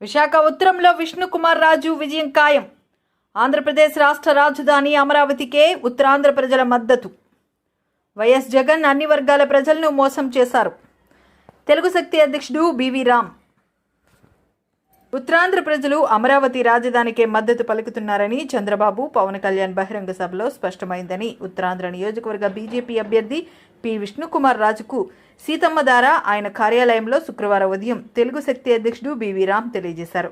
విశాఖ ఉత్తరంలో విష్ణుకుమార్ రాజు విజయం ఖాయం. ఆంధ్రప్రదేశ్ రాష్ట్ర రాజధాని అమరావతికే ఉత్తరాంధ్ర ప్రజల మద్దతు. వైఎస్ జగన్ అన్ని వర్గాల ప్రజలను మోసం చేశారు. తెలుగు శక్తి అధ్యక్షుడు బివి రామ్. ఉత్తరాంధ్ర ప్రజలు అమరావతి రాజధానికే మద్దతు పలుకుతున్నారని చంద్రబాబు పవన్ కళ్యాణ్ బహిరంగ సభలో స్పష్టమైందని ఉత్తరాంధ్ర నియోజకవర్గ బీజేపీ అభ్యర్థి పి. విష్ణుకుమార్ రాజుకు సీతమ్మ ద్వారా ఆయన కార్యాలయంలో శుక్రవారం ఉదయం తెలుగు శక్తి అధ్యక్షుడు బివి రామ్ తెలియజేశారు.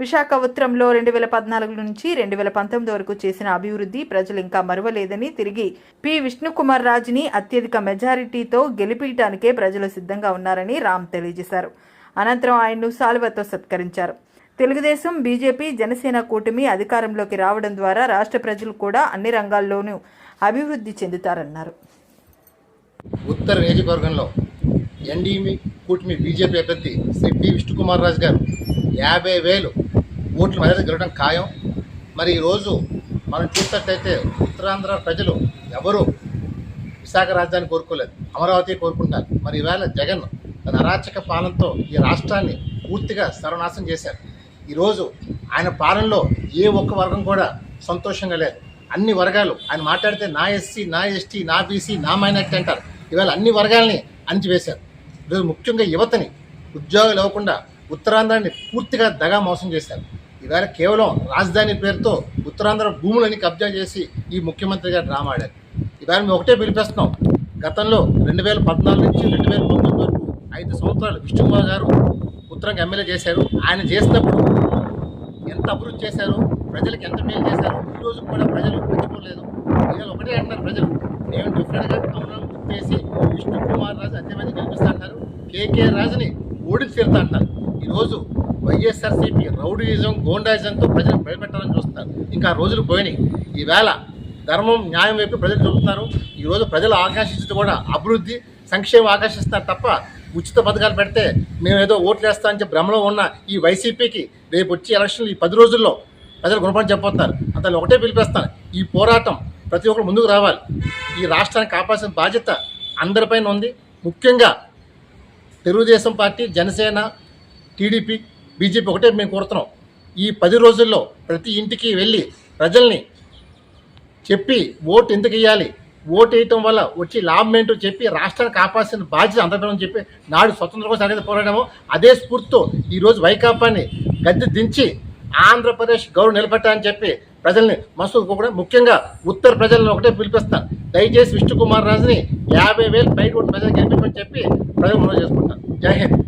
విశాఖ ఉత్తరంలో రెండు వేల పద్నాలుగు నుంచి రెండు వేల పంతొమ్మిది వరకు చేసిన అభివృద్ధి ప్రజలు ఇంకా మరువలేదని తిరిగి పి. విష్ణుకుమార్ రాజుని అత్యధిక మెజారిటీతో గెలిపించడానికే ప్రజలు సిద్ధంగా ఉన్నారని రామ్ తెలియజేశారు. అనంతరం ఆయన్ను సాల్వతో సత్కరించారు. తెలుగుదేశం బీజేపీ జనసేన కూటమి అధికారంలోకి రావడం ద్వారా రాష్ట్ర ప్రజలు కూడా అన్ని రంగాల్లోనూ అభివృద్ధి చెందుతారన్నారు. ఉత్తర నియోజకవర్గంలో ఎన్డీఎంఈ కూటమి బీజేపీ అభ్యర్థి శ్రీ పి విష్ణుకుమార్ రాజు గారు యాభై వేలు ఓట్లు మధ్య గెలవడం ఖాయం. మరి ఈరోజు మనం చూసినట్లయితే ఉత్తరాంధ్ర ప్రజలు ఎవరు విశాఖ రాజధాని కోరుకోలేదు. అమరావతి కోరుకుంటారు. మరి ఈవేళ జగన్ తన అరాచక పాలనతో ఈ రాష్ట్రాన్ని పూర్తిగా సర్వనాశనం చేశారు. ఈరోజు ఆయన పాలనలో ఏ ఒక్క వర్గం కూడా సంతోషంగా లేదు. అన్ని వర్గాలు ఆయన మాట్లాడితే నా ఎస్సీ నా ఎస్టీ నా బీసీ నా మైనార్టీ అంటారు. ఇవాళ అన్ని వర్గాలని అణిచివేశారు. ఈరోజు ముఖ్యంగా యువతని ఉద్యోగాలు ఇవ్వకుండా ఉత్తరాంధ్రాన్ని పూర్తిగా దగా మోసం చేశారు. ఈవేళ కేవలం రాజధాని పేరుతో ఉత్తరాంధ్ర భూములని కబ్జా చేసి ఈ ముఖ్యమంత్రి గారు డ్రామా ఆడారు. ఈవేళ మేము ఒకటే పిలిపిస్తున్నాం. గతంలో రెండు వేల పద్నాలుగు నుంచి రెండు వేల పంతొమ్మిది ఐదు సంవత్సరాలు విష్ణుకుమార్ గారు ఉత్తరంగా ఎమ్మెల్యే చేశారు. ఆయన చేసినప్పుడు ఎంత అభివృద్ధి చేశారు? ప్రజలకు ఎంత మేలు చేశారు? ఈ రోజు కూడా ప్రజలు మెచ్చుకోలేదు ఇవాళ ఒకటే అంటారు ప్రజలు. నేను డిఫరెంట్గా అమరావతి చెప్పేసి విష్ణుకుమార్ విష్ణు కుమార్ రాజు అత్యమంది గెలిపిస్తా అంటారు కేకే రాజుని ఓడికి తీరుతా అంటారు. ఈరోజు వైఎస్ఆర్సీపీ రౌడీయిజం గోండాయిజంతో ప్రజలు భయపెట్టాలని చూస్తున్నారు. ఇంకా రోజులు పోయినాయి. ఈవేళ ధర్మం న్యాయం వైపు ప్రజలు చూపుతున్నారు ఈరోజు ప్రజలు ఆకాశించేది కూడా అభివృద్ధి సంక్షేమం ఆకర్షిస్తారు తప్ప ఉచిత పథకాలు పెడితే మేము ఏదో ఓట్లు వేస్తామని చెప్పి భ్రమలో ఉన్న ఈ వైసీపీకి రేపు వచ్చే ఎలక్షన్లు ఈ పది రోజుల్లో ప్రజలు గుణపడి చెప్పొస్తారు అతను ఒకటే పిలిపిస్తాను. ఈ పోరాటం ప్రతి ఒక్కరు ముందుకు రావాలి. ఈ రాష్ట్రాన్ని కాపాల్సిన బాధ్యత అందరిపైన ఉంది. ముఖ్యంగా Telugu Desam party Janasena TDP BJP ఒకటే మేము కోరుతున్నాం. ఈ పది రోజుల్లో ప్రతి ఇంటికి వెళ్ళి ప్రజల్ని చెప్పి ఓటు ఎందుకు వేయాలి ఓటు వేయటం వల్ల వచ్చి లాభం ఏంటో చెప్పి రాష్ట్రాన్ని కాపాల్సిన బాధ్యత అందడం చెప్పి నాడు స్వతంత్ర కోసం అనేది పోరాడము. అదే స్ఫూర్తితో ఈరోజు వైకాపాని గద్దె దించి ఆంధ్రప్రదేశ్ గౌరవం నిలబెట్టాలని చెప్పి ప్రజల్ని మనసు కూడా ముఖ్యంగా ఉత్తర ప్రజలను ఒకటే పిలిపిస్తాను దయచేసి విష్ణుకుమార్ రాజుని యాభై వేలు బయట ఓటు ప్రజలు గెలిపించమని చెప్పి ప్రజలు మనం చేసుకుంటాను జై హింద్.